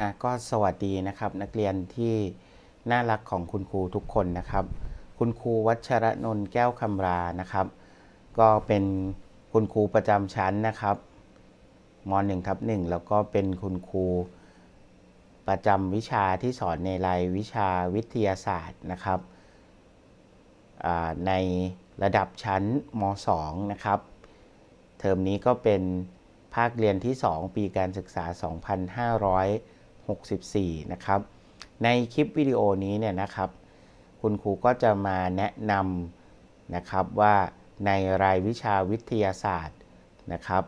อะก็สวัสดีนะครับ นักเรียนที่น่ารักของคุณครูทุกคนนะครับ คุณครูวัชรนนท์แก้วคำรานะครับ ก็เป็นคุณครูประจำชั้นนะครับม .1 ทับ1แล้วก็เป็นคุณครูประจำวิชาที่สอนในรายวิชาวิทยาศาสตร์นะครับในระดับชั้นม .2 นะครับ เทอมนี้ก็เป็นภาคเรียนที่ 2 ปีการศึกษา 64 นะครับ ในคลิปวิดีโอนี้เนี่ยนะครับ คุณครูก็จะมาแนะนำนะครับว่าในรายวิชาวิทยาศาสตร์นะครับ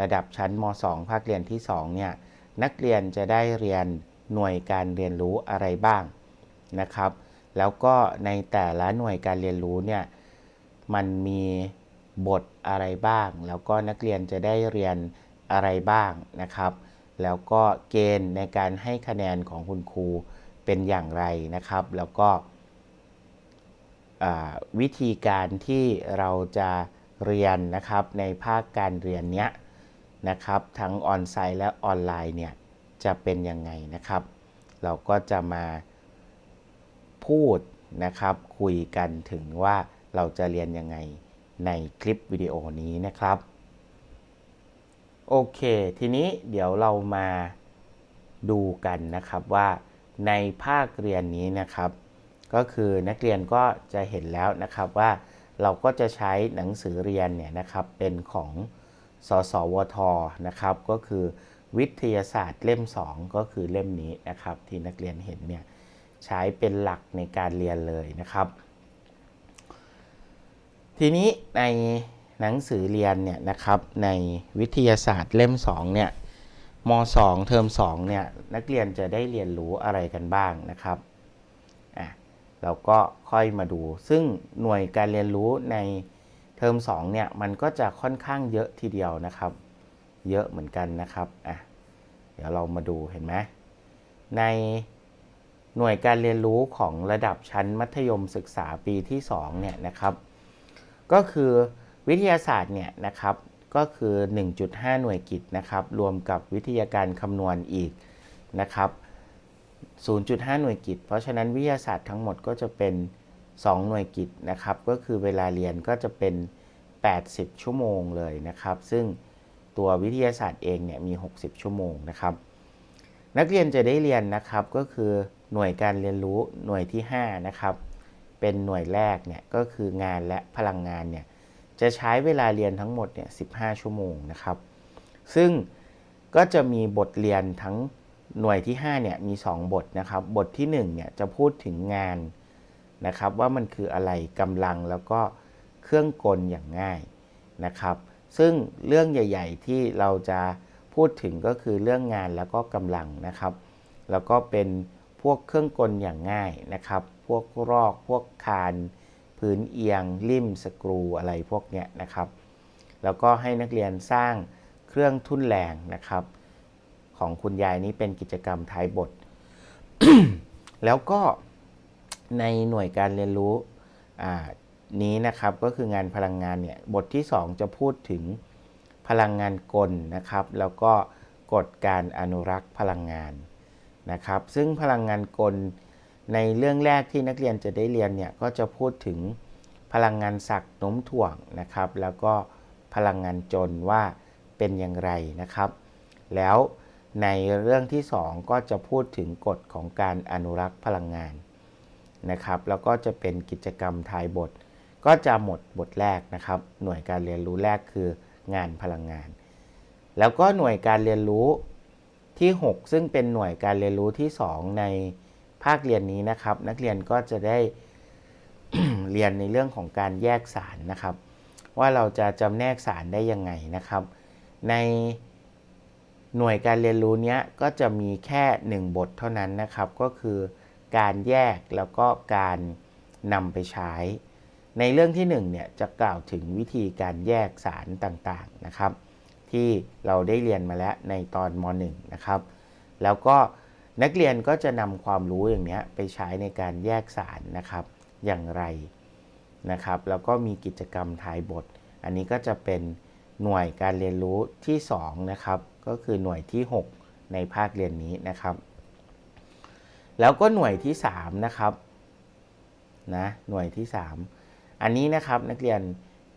ระดับชั้นม .2 ภาคเรียนที่ 2 เนี่ย นักเรียนจะได้เรียนหน่วยการเรียนรู้อะไรบ้างนะครับ แล้วก็ในแต่ละหน่วยการเรียนรู้เนี่ย มันมีบทอะไรบ้าง แล้วก็นักเรียนจะได้เรียนอะไรบ้างนะครับ แล้วก็เกณฑ์ในการให้คะแนนของคุณครูเป็นอย่างไรนะครับ แล้วก็วิธีการที่เราจะเรียนนะครับในภาคการเรียนเนี้ยนะครับ ทั้งออนไซต์และออนไลน์เนี่ยจะเป็นยังไงนะครับ เราก็จะมาพูดนะครับ คุยกันถึงว่าเราจะเรียนยังไงในคลิปวิดีโอนี้นะครับ โอเค ทีนี้เดี๋ยวเรามาดูกันนะครับว่าในภาคเรียนนี้นะครับ ก็คือนักเรียนก็จะเห็นแล้วนะครับว่าเราก็จะใช้หนังสือเรียนเนี่ยนะครับเป็นของสสวทนะครับ ก็คือวิทยาศาสตร์เล่ม 2 ก็คือเล่มนี้นะครับ ที่นักเรียนเห็นเนี่ยใช้เป็นหลักในการเรียนเลยนะครับ ทีนี้ใน หนังสือเรียนเนี่ยนะครับในวิทยาศาสตร์เล่ม2เนี่ยม 2 เทอม2เนี่ยนักเรียนจะได้เรียนรู้อะไรกันบ้างนะครับอะเราก็ค่อยมาดู ซึ่งหน่วยการเรียนรู้ในเทอม2เนี่ยมันก็จะค่อนข้างเยอะทีเดียวนะครับ เยอะเหมือนกันนะครับอะเดี๋ยวเรามาดูเห็นไหมในหน่วยการเรียนรู้ของระดับชั้นมัธยมศึกษาปีที่2เนี่ยนะครับ ก็คือ วิทยาศาสตร์เนี่ยนะครับก็คือ 1.5 หน่วยกิจนะครับรวมกับวิทยาการคำนวณอีกนะครับ 0.5 หน่วยกิจเพราะฉะนั้นวิทยาศาสตร์ทั้งหมดก็จะเป็น 2 หน่วยกิจนะครับก็คือเวลาเรียนก็จะเป็น 80 ชั่วโมงเลยนะครับ ซึ่งตัววิทยาศาสตร์เองเนี่ยมี 60 ชั่วโมงนะครับ นักเรียนจะได้เรียนนะครับก็คือหน่วยการเรียนรู้หน่วยที่ 5 นะครับ เป็นหน่วยแรกเนี่ยก็คืองานและพลังงานเนี่ย จะใช้เวลาเรียนทั้งหมดเนี่ย15 ชั่วโมงนะครับ ซึ่งก็จะมีบทเรียนทั้งหน่วยที่5เนี่ยมี 2 บทนะครับ บทที่1เนี่ยจะพูดถึงงานนะครับ ว่ามันคืออะไรกำลังแล้วก็เครื่องกลอย่างง่ายนะครับ ซึ่งเรื่องใหญ่ ๆ ที่เราจะพูดถึงก็คือเรื่องงานแล้วก็กำลังนะครับ แล้วก็เป็นพวกเครื่องกลอย่างง่ายนะครับ พวกรอกพวกคาน พื้นเอียงริมสกรูอะไรพวกเนี้ยนะครับ แล้วก็ให้นักเรียนสร้างเครื่องทุ่นแรงนะครับ ของคุณยายนี้เป็นกิจกรรมท้ายบท แล้วก็ในหน่วยการเรียนรู้นี้นะครับก็คืองานพลังงานเนี่ยบทที่ 2 จะพูดถึงพลังงานกลนะครับ แล้วก็กฎการอนุรักษ์พลังงานนะครับ ซึ่งพลังงานกล ในเรื่องแรกที่นักเรียนจะได้เรียนเนี่ยก็จะพูดถึงพลังงานศักโน้มถ่วงนะครับ แล้วก็พลังงานจนว่าเป็นอย่างไรนะครับ แล้วในเรื่องที่ 2 ก็จะพูดถึงกฎของการอนุรักษ์พลังงานนะครับ แล้วก็จะเป็นกิจกรรมทายบท ก็จะหมดบทแรกนะครับ หน่วยการเรียนรู้แรกคืองานพลังงาน แล้วก็หน่วยการเรียนรู้ที่ 6 ซึ่งเป็นหน่วยการเรียนรู้ที่ 2 ใน ภาคเรียนนี้นะครับ นักเรียนก็จะได้เรียนในเรื่องของการแยกสารนะครับ ว่าเราจะจำแนกสารได้ยังไงนะครับ ในหน่วยการเรียนรู้เนี้ยก็จะมีแค่ 1 บทเท่านั้นนะครับ ก็คือการแยกแล้วก็การนำไปใช้ ในเรื่องที่1เนี่ยจะกล่าวถึงวิธีการแยกสารต่างๆนะครับ ที่เราได้เรียนมาแล้วในตอนม .1 นะครับ แล้วก็ นักเรียนก็จะนำความรู้อย่างนี้ไปใช้ในการแยกสารนะครับอย่างไรนะครับ แล้วก็มีกิจกรรมท้ายบท อันนี้ก็จะเป็นหน่วยการเรียนรู้ที่2นะครับก็คือหน่วยที่ 6 ในภาคเรียนนี้นะครับ แล้วก็หน่วยที่3นะครับนะหน่วยที่ 3 อันนี้นะครับนักเรียน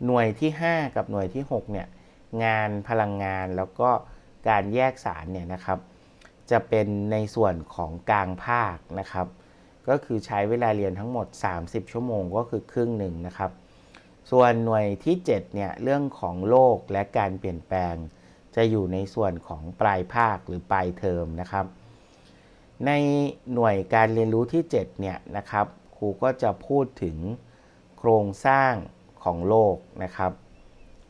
หน่วยที่ 5 กับหน่วยที่6เนี่ยงานพลังงานแล้วก็การแยกสารเนี่ยนะครับ จะเป็นในส่วนของกลางภาคนะครับ ก็คือใช้เวลาเรียนทั้งหมด 30 ชั่วโมงก็คือครึ่งหนึ่งนะครับ ส่วนหน่วยที่7เนี่ยเรื่องของโลกและการเปลี่ยนแปลง จะอยู่ในส่วนของปลายภาคหรือปลายเทอมนะครับ ในหน่วยการเรียนรู้ที่7เนี่ยนะครับครูก็จะพูดถึงโครงสร้างของโลกนะครับ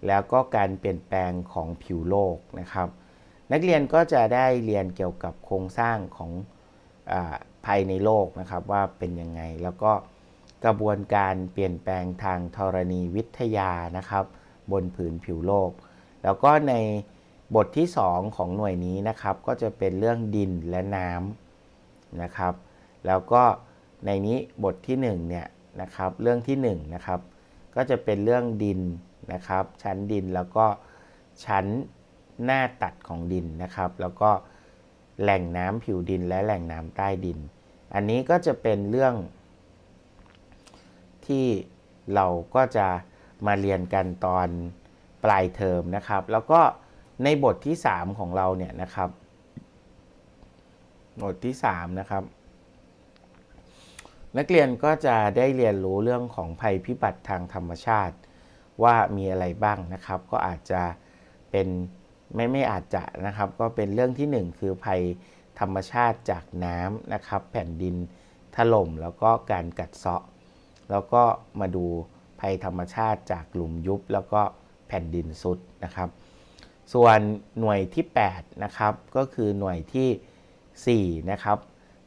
แล้วก็การเปลี่ยนแปลงของผิวโลกนะครับ นักเรียนก็จะได้เรียนเกี่ยวกับโครงสร้างของอภายในโลกนะครับว่าเป็นยังไง แล้วก็กระบวนการเปลี่ยนแปลงทางธรณีวิทยานะครับ บนผืนผิวโลก แล้วก็ในบทที่ 2 ของหน่วยนี้นะครับ ก็จะเป็นเรื่องดินและน้ำนะครับ แล้วก็ในนี้บทที่1เนี่ยนะครับเรื่องที่1นะครับก็จะเป็นเรื่องดินนะครับ ชั้นดินแล้วก็ชั้น หน้าตัดของดินนะครับ แล้วก็แหล่งน้ำผิวดินและแหล่งน้ำใต้ดิน อันนี้ก็จะเป็นเรื่อง ที่เราก็จะมาเรียนกันตอนปลายเทอมนะครับ แล้วก็ในบทที่ 3 ของเราเนี่ยนะครับ บทที่ 3 นะครับ นักเรียนก็จะได้เรียนรู้เรื่องของภัยพิบัติทางธรรมชาติ ว่ามีอะไรบ้างนะครับ ก็อาจจะเป็น ไม่ไม่อาจจะนะครับ ก็เป็นเรื่องที่ 1 คือภัยธรรมชาติจากน้ำนะครับ แผ่นดินถล่มแล้วก็การกัดเซาะ แล้วก็มาดูภัยธรรมชาติจากหลุมยุบ แล้วก็แผ่นดินสุดนะครับ ส่วนหน่วยที่8นะครับก็คือหน่วยที่4นะครับ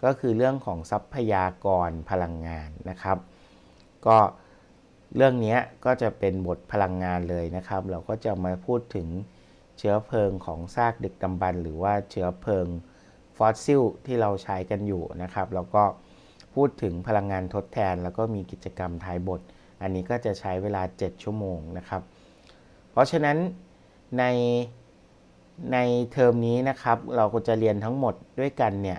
ก็คือเรื่องของทรัพยากรพลังงานนะครับ ก็เรื่องนี้ก็จะเป็นบทพลังงานเลยนะครับ เราก็จะมาพูดถึง เชื้อเพลิงของซากดึกดำบรรพ์หรือว่าเชื้อเพลิงฟอสซิลที่เราใช้กันอยู่นะครับ แล้วก็พูดถึงพลังงานทดแทน แล้วก็มีกิจกรรมท้ายบท อันนี้ก็จะใช้เวลา 7 ชั่วโมงนะครับ เพราะฉะนั้นในในเทอมนี้นะครับ เราก็จะเรียนทั้งหมดด้วยกันเนี่ย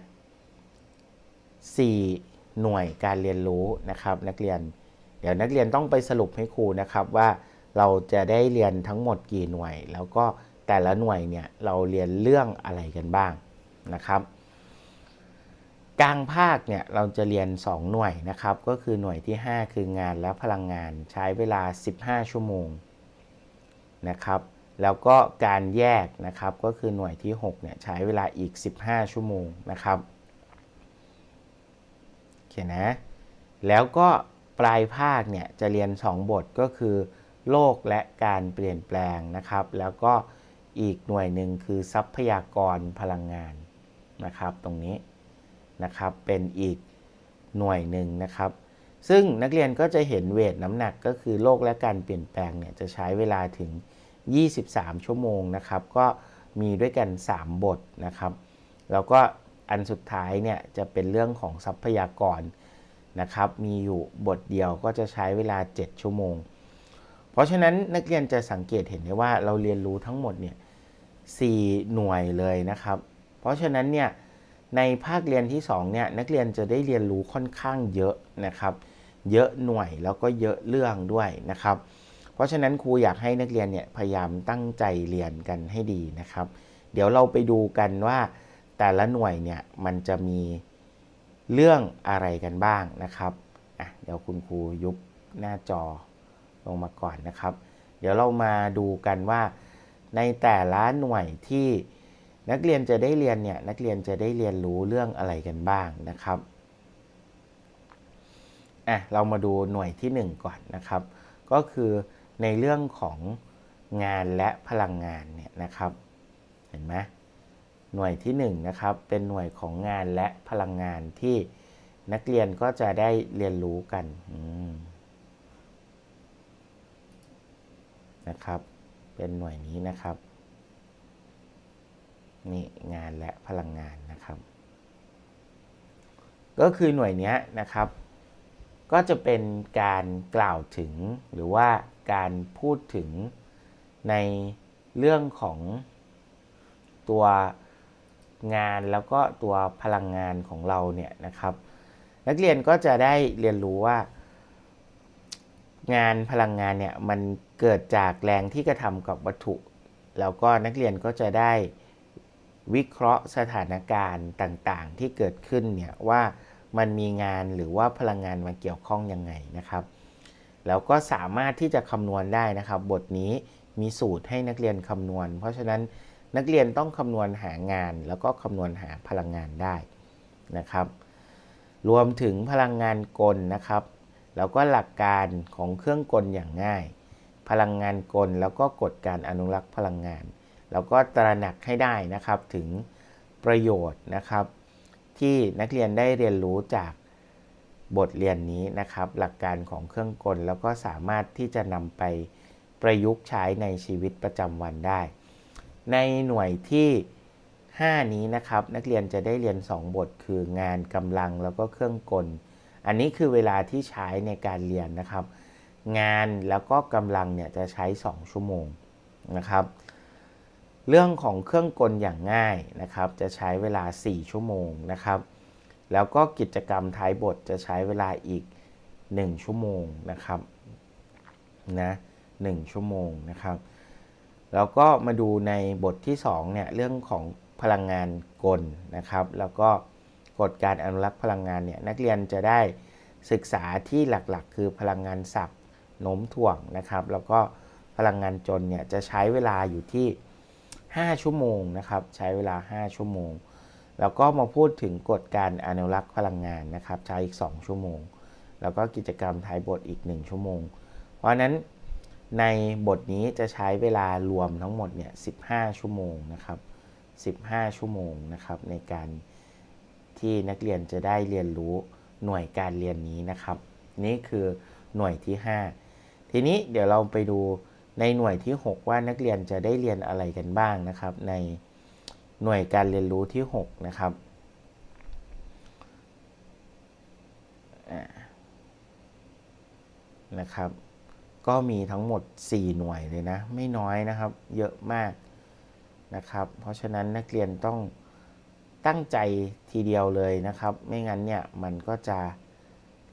4หน่วยการเรียนรู้นะครับ นักเรียน เดี๋ยวนักเรียนต้องไปสรุปให้ครูนะครับว่าเราจะได้เรียนทั้งหมดกี่หน่วย แล้วก็ แต่ละหน่วยเนี่ยเราเรียนเรื่องอะไรกันบ้างนะครับ กลางภาคเนี่ยเราจะเรียน 2 หน่วยนะครับ ก็คือหน่วยที่ 5 คืองานและพลังงานใช้เวลา 15 ชั่วโมงนะครับ แล้วก็การแยกนะครับก็คือหน่วยที่6เนี่ยใช้เวลาอีก 15 ชั่วโมงนะครับโอเคนะแล้วก็ปลายภาคเนี่ยจะเรียน 2 บทก็คือโลกและการเปลี่ยนแปลงนะครับ แล้วก็ อีกหน่วยหนึ่งคือทรัพยากรพลังงานนะครับ ตรงนี้นะครับเป็นอีกหน่วยหนึ่งนะครับ ซึ่งนักเรียนก็จะเห็นเวทน้ำหนักก็คือโลกและการเปลี่ยนแปลงเนี่ยจะใช้เวลาถึง 23 ชั่วโมงนะครับ ก็มีด้วยกัน 3 บทนะครับ แล้วก็อันสุดท้ายเนี่ยจะเป็นเรื่องของทรัพยากรนะครับ มีอยู่บทเดียวก็จะใช้เวลา 7 ชั่วโมง เพราะฉะนั้นนักเรียนจะสังเกตเห็นได้ว่าเราเรียนรู้ทั้งหมดเนี่ย 4 หน่วยเลยนะครับ เพราะฉะนั้นเนี่ยในภาคเรียนที่2เนี่ยนักเรียนจะได้เรียนรู้ค่อนข้างเยอะนะครับ เยอะหน่วยแล้วก็เยอะเรื่องด้วยนะครับ เพราะฉะนั้นครูอยากให้นักเรียนเนี่ยพยายามตั้งใจเรียนกันให้ดีนะครับ เดี๋ยวเราไปดูกันว่าแต่ละหน่วยเนี่ยมันจะมีเรื่องอะไรกันบ้างนะครับอะเดี๋ยวคุณครูยุบหน้าจอลงมาก่อนนะครับ เดี๋ยวเรามาดูกันว่า ในแต่ละหน่วยที่นักเรียนจะได้เรียนเนี่ยนักเรียนจะได้เรียนรู้เรื่องอะไรกันบ้างนะครับอะเรามาดูหน่วยที่ 1 ก่อนนะครับ ก็คือในเรื่องของงานและพลังงานเนี่ยนะครับ เห็นไหมหน่วยที่1นะครับเป็นหน่วยของงานและพลังงานที่นักเรียนก็จะได้เรียนรู้กันนะครับ เป็นหน่วยนี้นะครับนี่งานและพลังงานนะครับ ก็คือหน่วยนี้นะครับ ก็จะเป็นการกล่าวถึงหรือว่าการพูดถึงในเรื่องของตัวงานแล้วก็ตัวพลังงานของเราเนี่ยนะครับ นักเรียนก็จะได้เรียนรู้ว่า งานพลังงานเนี่ยมันเกิดจากแรงที่กระทำกับวัตถุ แล้วก็นักเรียนก็จะได้วิเคราะห์สถานการณ์ต่างๆ ที่เกิดขึ้นเนี่ยว่ามันมีงานหรือว่าพลังงานมาเกี่ยวข้องยังไงนะครับ แล้วก็สามารถที่จะคำนวณได้นะครับ บทนี้มีสูตรให้นักเรียนคำนวณ เพราะฉะนั้นนักเรียนต้องคำนวณหางาน แล้วก็คำนวณหาพลังงานได้นะครับ รวมถึงพลังงานกลนะครับ แล้วก็หลักการของเครื่องกลอย่างง่าย พลังงานกลแล้วก็กฎการอนุรักษ์พลังงาน แล้วก็ตระหนักให้ได้นะครับถึงประโยชน์นะครับ ที่นักเรียนได้เรียนรู้จากบทเรียนนี้นะครับ หลักการของเครื่องกลแล้วก็สามารถที่จะนำไปประยุกต์ใช้ในชีวิตประจำวันได้ ในหน่วยที่ 5 นี้นะครับ นักเรียนจะได้เรียน 2 บทคืองานกำลังแล้วก็เครื่องกล อันนี้คือเวลาที่ใช้ในการเรียนนะครับ งานแล้วก็กำลังเนี่ยจะใช้ 2 ชั่วโมงนะครับ เรื่องของเครื่องกลอย่างง่ายนะครับ จะใช้เวลา 4 ชั่วโมงนะครับ แล้วก็กิจกรรมท้ายบทจะใช้เวลาอีก 1 ชั่วโมงนะครับนะ1ชั่วโมงนะครับ แล้วก็มาดูในบทที่2เนี่ยเรื่องของพลังงานกลนะครับ แล้วก็ กฎการอนุรักษ์พลังงานเนี่ยนักเรียนจะได้ศึกษาที่หลักๆ คือพลังงานสับโน้มถ่วงนะครับ แล้วก็พลังงานจนเนี่ยจะใช้เวลาอยู่ที่ 5 ชั่วโมงนะครับ ใช้เวลา 5 ชั่วโมง แล้วก็มาพูดถึงกฎการอนุรักษ์พลังงานนะครับ ใช้อีก 2 ชั่วโมง แล้วก็กิจกรรมท้ายบทอีก 1 ชั่วโมง เพราะฉะนั้นในบทนี้จะใช้เวลารวมทั้งหมดเนี่ย 15 ชั่วโมงนะครับ 15 ชั่วโมงนะครับในการ ที่นักเรียนจะได้เรียนรู้หน่วยการเรียนนี้นะครับ นี่คือหน่วยที่ 5 ทีนี้เดี๋ยวเราไปดูในหน่วยที่ 6 ว่านักเรียนจะได้เรียนอะไรกันบ้างนะครับ ในหน่วยการเรียนรู้ที่ 6 นะครับนะครับ ก็มีทั้งหมด 4 หน่วยเลยนะ ไม่น้อยนะครับ เยอะมากนะครับ เพราะฉะนั้นนักเรียนต้อง ตั้งใจทีเดียวเลยนะครับ ไม่งั้นเนี่ยมันก็จะ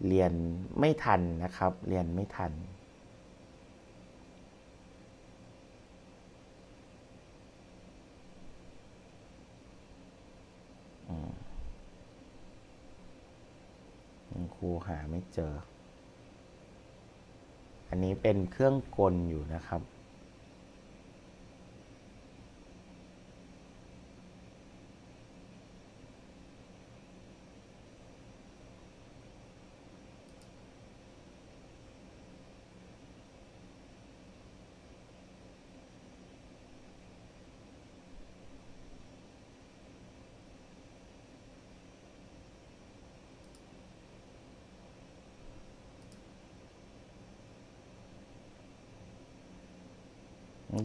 เรียนไม่ทันนะครับ เรียนไม่ทัน ครูหาไม่เจอ อันนี้เป็นเครื่องกลอยู่นะครับ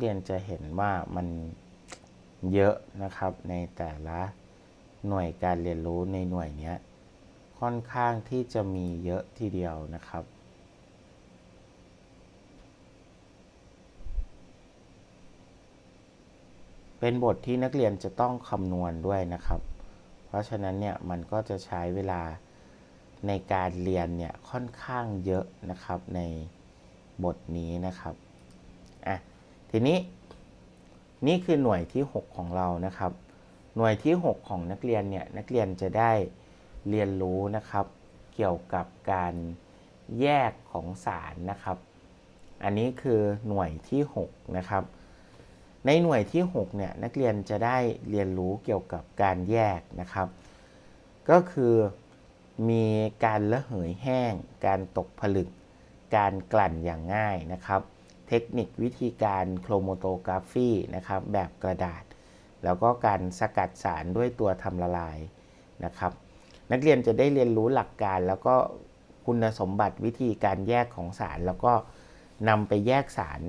รียนจะเห็นว่ามันเยอะนะครับในแต่ละหน่วยการเรียนรู้ในหน่วยนี้ค่อนข้างที่จะมีเยอะทีเดียวนะครับ เป็นบทที่นักเรียนจะต้องคำนวณด้วยนะครับ เพราะฉะนั้นเนี่ยมันก็จะใช้เวลาในการเรียนเนี่ยค่อนข้างเยอะนะครับในบทนี้นะครับอะ ทีนี้นี่คือหน่วยที่ 6 ของเรานะครับ หน่วยที่ 6 ของนักเรียนเนี่ยนักเรียนจะได้เรียนรู้นะครับ เกี่ยวกับการแยกของสารนะครับ อันนี้คือหน่วยที่ 6 นะครับ ในหน่วยที่ 6 เนี่ยนักเรียนจะได้เรียนรู้เกี่ยวกับการแยกนะครับ ก็คือมีการระเหยแห้ง การตกผลึก การกลั่นอย่างง่ายนะครับ เทคนิควิธีการโครโมโตกราฟีนะครับแบบกระดาษ แล้วก็การสกัดสารด้วยตัวทำละลายนะครับ นักเรียนจะได้เรียนรู้หลักการแล้วก็คุณสมบัติวิธีการแยกของสาร แล้วก็นำไปแยกสาร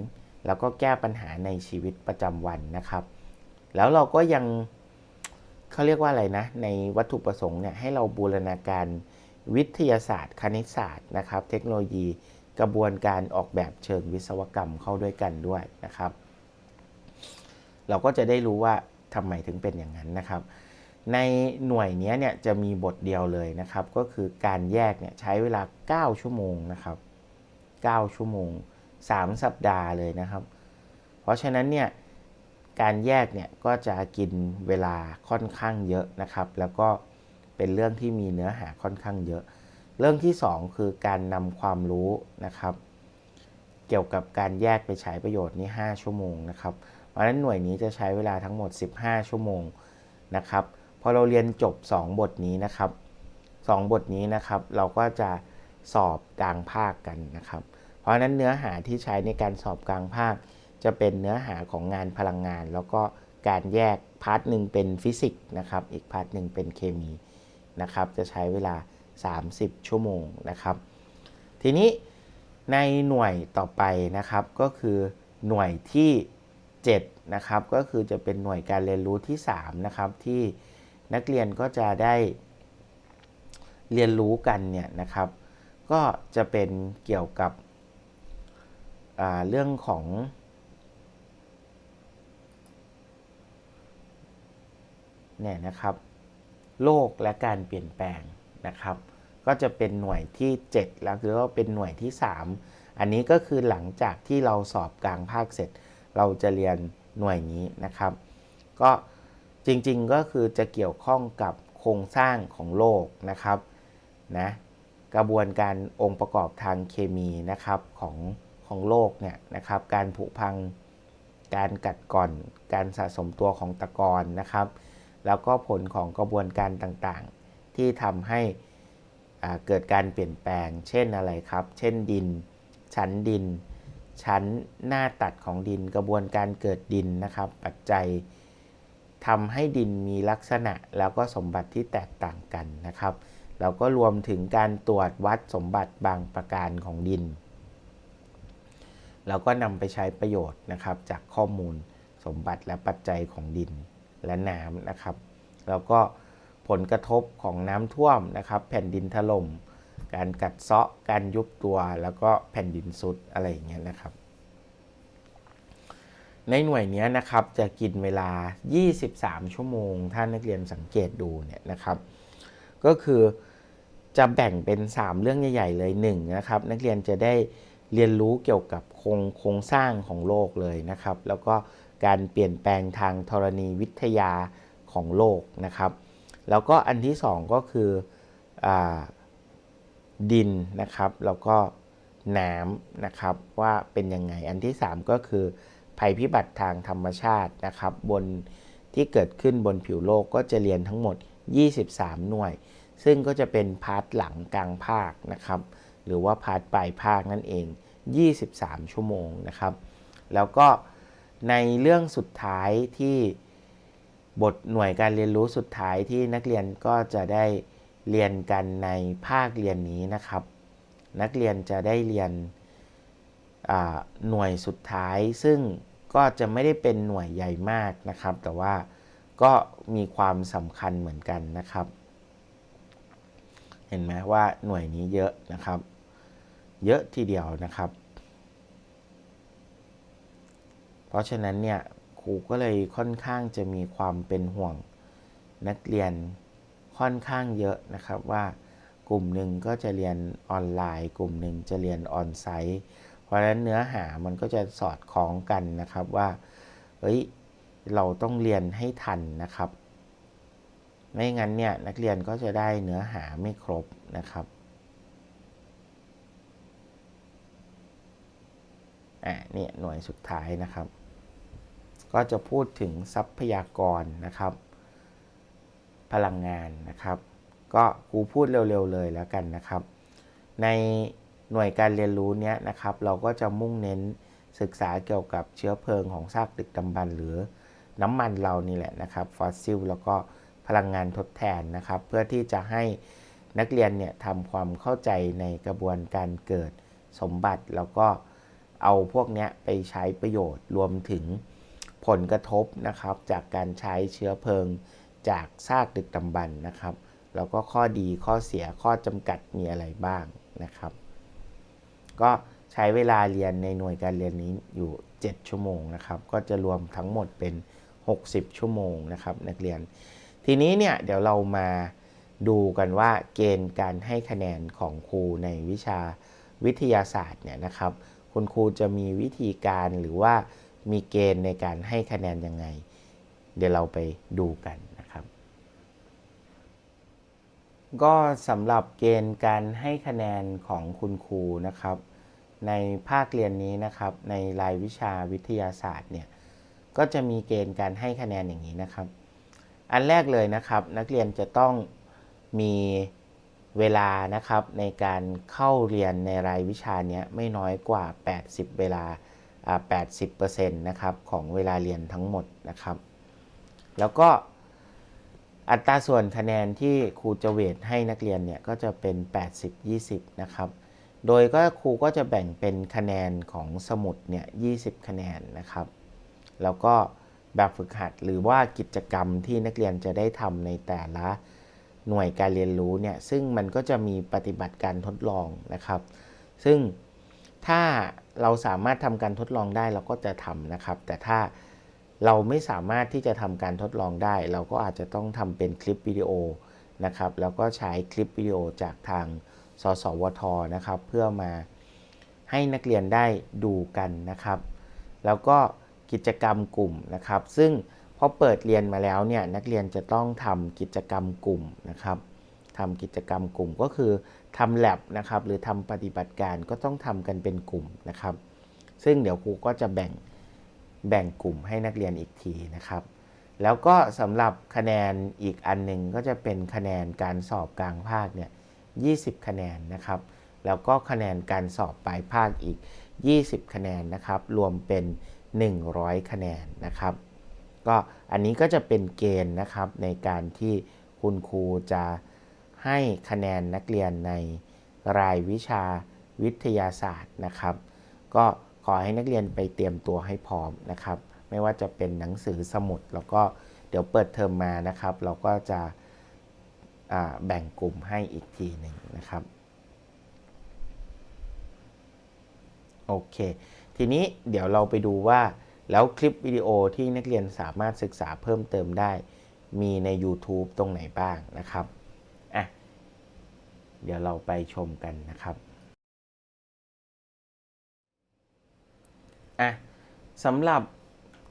แล้วก็แก้ปัญหาในชีวิตประจำวันนะครับ แล้วเราก็ยังเขาเรียกว่าอะไรนะ ในวัตถุประสงค์เนี่ยให้เราบูรณาการวิทยาศาสตร์ คณิตศาสตร์นะครับ เทคโนโลยี กระบวนการออกแบบเชิงวิศวกรรมเข้าด้วยกันด้วยนะครับ เราก็จะได้รู้ว่าทำไมถึงเป็นอย่างนั้นนะครับ ในหน่วยนี้เนี่ยจะมีบทเดียวเลยนะครับ ก็คือการแยกเนี่ยใช้เวลา 9 ชั่วโมงนะครับ 9 ชั่วโมง 3 สัปดาห์เลยนะครับ เพราะฉะนั้นเนี่ยการแยกเนี่ยก็จะกินเวลาค่อนข้างเยอะนะครับ แล้วก็เป็นเรื่องที่มีเนื้อหาค่อนข้างเยอะ เรื่องที่ 2 คือการนำความรู้นะครับ เกี่ยวกับการแยกไปใช้ประโยชน์นี่5ชั่วโมงนะครับ เพราะฉะนั้นหน่วยนี้จะใช้เวลาทั้งหมด 15 ชั่วโมงนะครับพอเราเรียนจบ 2 บทนี้นะครับ 2 บทนี้นะครับ เราก็จะสอบกลางภาคกันนะครับ เพราะฉะนั้นเนื้อหาที่ใช้ในการสอบกลางภาค จะเป็นเนื้อหาของงานพลังงาน แล้วก็การแยกพาร์ทหนึ่งเป็นฟิสิกส์นะครับ อีกพาร์ทหนึ่งเป็นเคมีนะครับ จะใช้เวลา 30 ชั่วโมงนะครับ ทีนี้ในหน่วยต่อไปนะครับก็คือหน่วยที่7นะครับก็คือจะเป็นหน่วยการเรียนรู้ที่3นะครับที่นักเรียนก็จะได้เรียนรู้กันเนี่ยนะครับ ก็จะเป็นเกี่ยวกับเรื่องของ เนี่ยนะครับ โลกและการเปลี่ยนแปลง นะครับ ก็จะเป็นหน่วยที่ 7 แล้วคือว่าเป็นหน่วยที่ 3 อันนี้ก็คือหลังจากที่เราสอบกลางภาคเสร็จ เราจะเรียนหน่วยนี้นะครับ ก็จริงๆก็คือจะเกี่ยวข้องกับโครงสร้างของโลกนะครับนะกระบวนการองค์ประกอบทางเคมีนะครับของของโลกเนี่ยนะครับ การผุพังการกัดก่อน การสะสมตัวของตะกอนนะครับ แล้วก็ผลของกระบวนการต่าง ที่ทำให้เกิดการเปลี่ยนแปลง เช่นอะไรครับ เช่นดิน ชั้นดิน ชั้นหน้าตัดของดินกระบวนการเกิดดินนะครับ ปัจจัยทำให้ดินมีลักษณะแล้วก็สมบัติที่แตกต่างกันนะครับ เราก็รวมถึงการตรวจวัดสมบัติบางประการของดิน เราก็นำไปใช้ประโยชน์นะครับจากข้อมูลสมบัติและปัจจัยของดินและน้ำนะครับ แล้วก็ ผลกระทบของน้ำท่วมนะครับ แผ่นดินถล่มการกัดเซาะการยุบตัวแล้วก็แผ่นดินสุดอะไรอย่างเงี้ยนะครับ ในหน่วยนี้นะครับจะกินเวลา 23 ชั่วโมง ถ้านักเรียนสังเกตดูเนี่ยนะครับ ก็คือจะแบ่งเป็น 3 เรื่องใหญ่ๆเลย1นะครับ นักเรียนจะได้เรียนรู้เกี่ยวกับโครงโครงสร้างของโลกเลยนะครับ แล้วก็การเปลี่ยนแปลงทางธรณีวิทยาของโลกนะครับ แล้วก็อันที่ 2 ก็คืออดินนะครับ แล้วก็น้ำนะครับว่าเป็นยังไง อันที่ 3 ก็คือ ภัยพิบัติทางธรรมชาตินะครับ บนที่เกิดขึ้นบนผิวโลกก็จะเรียนทั้งหมด 23 หน่วย ซึ่งก็จะเป็นพาร์ทหลังกลางภาคนะครับ หรือว่าพาร์ทปลายภาคนั่นเอง 23 ชั่วโมงนะครับ แล้วก็ในเรื่องสุดท้ายที่ บทหน่วยการเรียนรู้สุดท้ายที่นักเรียนก็จะได้เรียนกันในภาคเรียนนี้นะครับ นักเรียนจะได้เรียนหน่วยสุดท้าย ซึ่งก็จะไม่ได้เป็นหน่วยใหญ่มากนะครับ แต่ว่าก็มีความสำคัญเหมือนกันนะครับ เห็นไหมว่าหน่วยนี้เยอะนะครับ เยอะทีเดียวนะครับ เพราะฉะนั้นเนี่ย รูก็เลยค่อนข้างจะมีความเป็นห่วงนักเรียนค่อนข้างเยอะนะครับว่ากลุ่มหนึ่งก็จะเรียนออนไลน์ กลุ่มหนึ่งจะเรียนออนไซต์เพราะฉะนั้นเนื้อหามันก็จะสอดคล้องกันนะครับว่าเฮ้ยเราต้องเรียนให้ทันนะครับ ไม่งั้นเนี่ยนักเรียนก็จะได้เนื้อหาไม่ครบนะครับอะเนี่ยหน่วยสุดท้ายนะครับ ก็จะพูดถึงทรัพยากรนะครับ พลังงานนะครับ ก็ครูพูดเร็วๆเลยแล้วกันนะครับ ในหน่วยการเรียนรู้เนี้ยนะครับ เราก็จะมุ่งเน้นศึกษาเกี่ยวกับเชื้อเพลิงของซากดึกดำบรรหรือน้ำมันเรานี่แหละนะครับฟอสซิลแล้วก็พลังงานทดแทนนะครับ เพื่อที่จะให้นักเรียนเนี่ยทำความเข้าใจในกระบวนการเกิดสมบัติ แล้วก็เอาพวกนี้ไปใช้ประโยชน์รวมถึง ผลกระทบนะครับจากการใช้เชื้อเพลิง จากซากดึกดำบรรพ์นะครับ แล้วก็ข้อดีข้อเสียข้อจำกัดมีอะไรบ้างนะครับ ก็ใช้เวลาเรียนในหน่วยการเรียนนี้อยู่ 7 ชั่วโมงนะครับ ก็จะรวมทั้งหมดเป็น 60 ชั่วโมงนะครับนักเรียน ทีนี้เนี่ยเดี๋ยวเรามาดูกันว่าเกณฑ์การให้คะแนนของครูในวิชาวิทยาศาสตร์เนี่ยนะครับ คุณครูจะมีวิธีการหรือว่า มีเกณฑ์ในการให้คะแนนยังไง เดี๋ยวเราไปดูกันนะครับ ก็สำหรับเกณฑ์การให้คะแนนของคุณครูนะครับ ในภาคเรียนนี้นะครับ ในรายวิชาวิทยาศาสตร์เนี่ยก็จะมีเกณฑ์การให้คะแนนอย่างนี้นะครับ อันแรกเลยนะครับ นักเรียนจะต้องมีเวลานะครับในการเข้าเรียนในรายวิชานี้ไม่น้อยกว่า 80 เวลา 80%นะครับของเวลาเรียนทั้งหมดนะครับ แล้วก็อัตราส่วนคะแนนที่ครูจะเวทให้นักเรียนเนี่ยก็จะเป็น 80-20 นะครับ โดยก็ครูก็จะแบ่งเป็นคะแนนของสมุดเนี่ย 20 คะแนนนะครับ แล้วก็แบบฝึกหัดหรือว่ากิจกรรมที่นักเรียนจะได้ทำในแต่ละหน่วยการเรียนรู้เนี่ย ซึ่งมันก็จะมีปฏิบัติการทดลองนะครับ ซึ่ง ถ้าเราสามารถทำการทดลองได้เราก็จะทำนะครับ แต่ถ้าเราไม่สามารถที่จะทำการทดลองได้ เราก็อาจจะต้องทำเป็นคลิปวิดีโอนะครับ แล้วก็ใช้คลิปวิดีโอจากทางสสวทนะครับ เพื่อมาให้นักเรียนได้ดูกันนะครับ แล้วก็กิจกรรมกลุ่มนะครับ ซึ่งพอเปิดเรียนมาแล้วเนี่ยนักเรียนจะต้องทำกิจกรรมกลุ่มนะครับทำกิจกรรมกลุ่มก็คือ ทำ lab นะครับหรือทำปฏิบัติการก็ต้องทำกันเป็นกลุ่มนะครับ ซึ่งเดี๋ยวครูก็จะแบ่งแบ่งกลุ่มให้นักเรียนอีกทีนะครับ แล้วก็สำหรับคะแนนอีกอันหนึ่งก็จะเป็นคะแนนการสอบกลางภาคเนี่ย20 คะแนนนะครับ แล้วก็คะแนนการสอบปลายภาคอีก 20 คะแนนนะครับ รวมเป็น 100 คะแนนนะครับ ก็อันนี้ก็จะเป็นเกณฑ์นะครับในการที่คุณครูจะ ให้คะแนนนักเรียนในรายวิชาวิทยาศาสตร์นะครับ ก็ขอให้นักเรียนไปเตรียมตัวให้พร้อมนะครับ ไม่ว่าจะเป็นหนังสือสมุด แล้วก็เดี๋ยวเปิดเทอมมานะครับ เราก็จะแบ่งกลุ่มให้อีกทีหนึ่งนะครับโอเค ทีนี้เดี๋ยวเราไปดูว่า แล้วคลิปวิดีโอที่นักเรียนสามารถศึกษาเพิ่มเติมได้ มีใน YouTube ตรงไหนบ้างนะครับ เดี๋ยวเราไปชมกันนะครับอะสำหรับ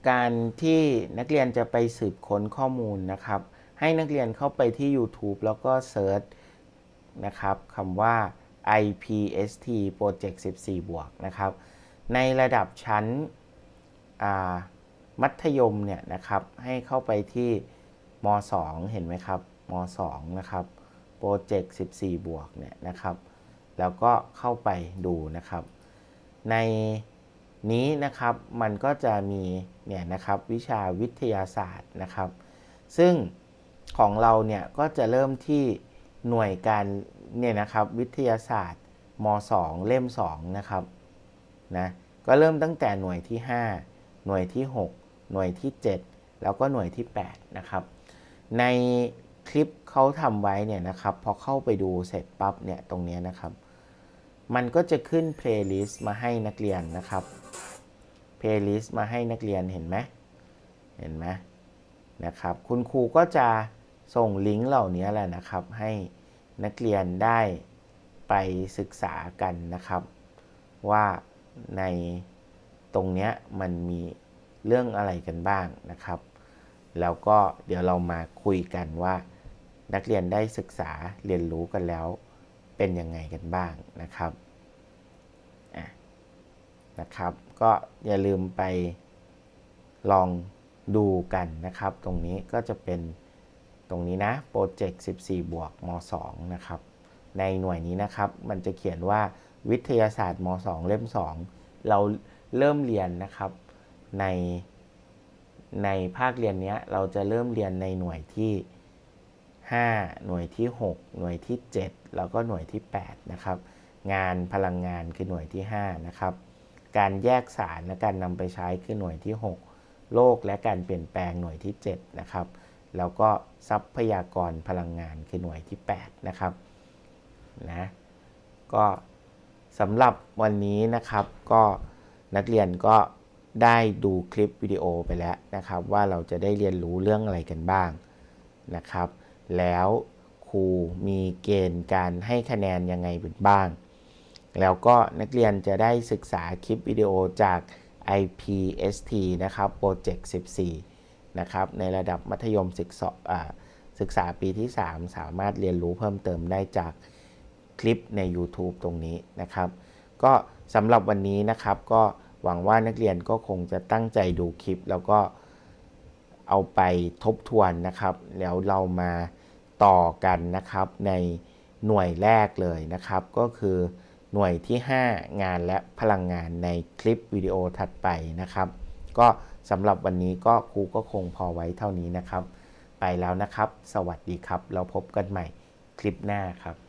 การที่นักเรียนจะไปสืบค้นข้อมูลนะครับ ให้นักเรียนเข้าไปที่ YouTube แล้วก็เซิร์ชนะครับคำว่า IPST Project 14 บวกนะครับ ในระดับชั้นมัธยมเนี่ยนะครับ ให้เข้าไปที่ม 2 เห็นไหมครับม 2 นะครับ โปรเจกต์ 14 บวกเนี่ยนะครับ แล้วก็เข้าไปดูนะครับ ในนี้นะครับมันก็จะมีเนี่ยนะครับวิชาวิทยาศาสตร์นะครับ ซึ่งของเราเนี่ยก็จะเริ่มที่หน่วยการเนี่ยนะครับวิทยาศาสตร์ม 2 เล่ม2นะครับนะก็เริ่มตั้งแต่หน่วยที่ 5 หน่วยที่ 6 หน่วยที่ 7 แล้วก็หน่วยที่ 8 นะครับ ใน คลิปเขาทำไว้เนี่ยนะครับ พอเข้าไปดูเสร็จปั๊บเนี่ยตรงนี้นะครับ มันก็จะขึ้นเพลย์ลิสต์มาให้นักเรียนนะครับเพลย์ลิสต์มาให้นักเรียนเห็นไหมเห็นไหมนะครับ คุณครูก็จะส่งลิงก์เหล่านี้แหละนะครับ ให้นักเรียนได้ไปศึกษากันนะครับ ว่าในตรงเนี้ยมันมีเรื่องอะไรกันบ้างนะครับ แล้วก็เดี๋ยวเรามาคุยกันว่า นักเรียนได้ศึกษาเรียนรู้กันแล้วเป็นยังไงกันบ้างนะครับะนะครับ ก็อย่าลืมไปลองดูกันนะครับ ตรงนี้ก็จะเป็นตรงนี้นะโปรเจกต์ 14 บวกม 2 นะครับ ในหน่วยนี้นะครับ มันจะเขียนว่าวิทยาศาสตร์ม 2 เล่ม 2 เราเริ่มเรียนนะครับในในภาคเรียนนี้เราจะเริ่มเรียนในหน่วยที่ 5 หน่วยที่ 6 หน่วยที่ 7 แล้วก็หน่วยที่ 8 นะครับ งานพลังงานคือหน่วยที่ 5 นะครับ การแยกสารและการนำไปใช้คือหน่วยที่ 6 โลกและการเปลี่ยนแปลงหน่วยที่ 7 นะครับ แล้วก็ทรัพยากรพลังงานคือหน่วยที่ 8 นะครับ นะ ก็สำหรับวันนี้นะครับก็นักเรียนก็ได้ดูคลิปวิดีโอไปแล้วนะครับ ว่าเราจะได้เรียนรู้เรื่องอะไรกันบ้างนะครับ แล้วครูมีเกณฑ์การให้คะแนนยังไงบ้าง แล้วก็นักเรียนจะได้ศึกษาคลิปวิดีโอจาก IPST นะครับโปรเจกต์14 นะครับ ในระดับมัธยมศึกษาอ่าศึกษาปีที่ 3 สามารถเรียนรู้เพิ่มเติมได้จากคลิปใน YouTube ตรงนี้นะครับ ก็สำหรับวันนี้นะครับก็หวังว่านักเรียนก็คงจะตั้งใจดูคลิป แล้วก็เอาไปทบทวนนะครับ แล้วเรามา ต่อกันนะครับในหน่วยแรกเลยนะครับ ก็คือหน่วยที่ 5 งานและพลังงานในคลิปวิดีโอถัดไปนะครับ ก็สำหรับวันนี้ก็ครูก็คงพอไว้เท่านี้นะครับ ไปแล้วนะครับ สวัสดีครับ แล้วพบกันใหม่คลิปหน้าครับ